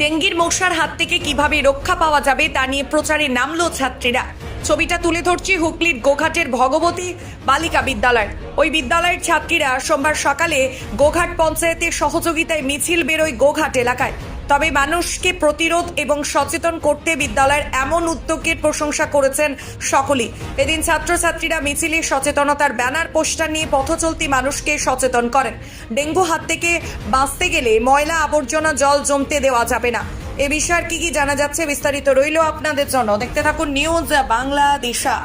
ডেঙ্গির মশার হাত থেকে কীভাবে রক্ষা পাওয়া যাবে তা নিয়ে প্রচারে নামল ছাত্রীরা। ছবিটা তুলে ধরছি হুগলির গোঘাটের ভগবতী বালিকা বিদ্যালয়। ওই বিদ্যালয়ের ছাত্রীরা সোমবার সকালে গোঘাট পঞ্চায়েতের সহযোগিতায় মিছিল বেরোয় গোঘাট এলাকায়। তবে মানুষকে প্রতিরোধ এবং সচেতন করতে বিদ্যালয়ের এমন উদ্যোগের প্রশংসা করেছেন সকলেই। এদিন ছাত্রছাত্রীরা মিছিলে সচেতনতার ব্যানার, পোস্টার নিয়ে পথচলতি মানুষকে সচেতন করেন। ডেঙ্গু হাত থেকে বাঁচতে গেলে ময়লা আবর্জনা জল জমতে দেওয়া যাবে না। এ বিষয়ে কি কি জানা যাচ্ছে বিস্তারিত রইল আপনাদের জন্য। দেখতে থাকুন নিউজ বাংলাদেশা।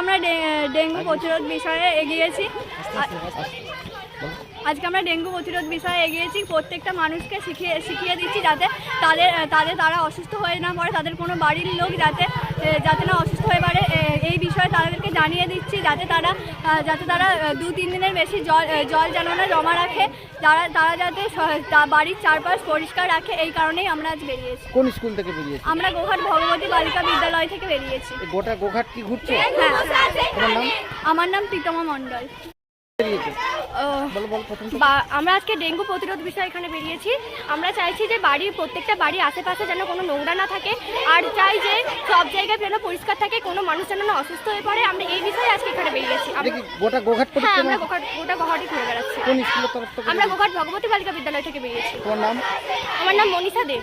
আমরা ডেঙ্গু প্রতিরোধ বিষয়ে এগিয়েছি। আজকে আমরা ডেঙ্গু প্রতিরোধ বিষয়ে এগিয়েছি। প্রত্যেকটা মানুষকে শিখিয়ে শিখিয়ে দিচ্ছি যাতে তাদের তাদের তারা অসুস্থ হয়ে না পড়ে, তাদের কোনো বাড়ির লোক যাতে যাতে না অসুস্থ হয়ে পারে। এই বিষয়ে তাদেরকে জানিয়ে দিচ্ছি যাতে তারা যাতে তারা দু তিন দিনের বেশি জল জল যেন না জমা রাখে। তারা তারা যাতে বাড়ির চারপাশ পরিষ্কার রাখে এই কারণেই আমরা আজ বেরিয়েছি। কোন স্কুল থেকে বেরিয়েছে আমরা গোঘাট ভগবতী বালিকা বিদ্যালয় থেকে বেরিয়েছি। গোটা গোঘাট কি ঘুরছে? হ্যাঁ আমার নাম প্রীতমা মণ্ডল। আমরা আজকে ডেঙ্গু প্রতিরোধ বিষয়ে এখানে বেরিয়েছি। আমরা চাইছি যে বাড়ির প্রত্যেকটা বাড়ির আশেপাশে যেন কোনো নোংরা না থাকে। আর চাই যে সব জায়গায় যেন পরিষ্কার থাকে কোনো মানুষ যেন না অসুস্থ হয়ে পড়ে। আমরা এই বিষয়ে আজকে এখানে বেরিয়েছি। গোটা গোঘাট হ্যাঁ আমরা গোঘাট গোটা ঘুরে বেড়াচ্ছি। আমরা গোঘাট ভগবতী বালিকা বিদ্যালয় থেকে বেরিয়েছি। আমার নাম মনীষা দেব।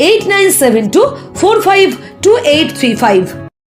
eight nine seven two four five two eight three five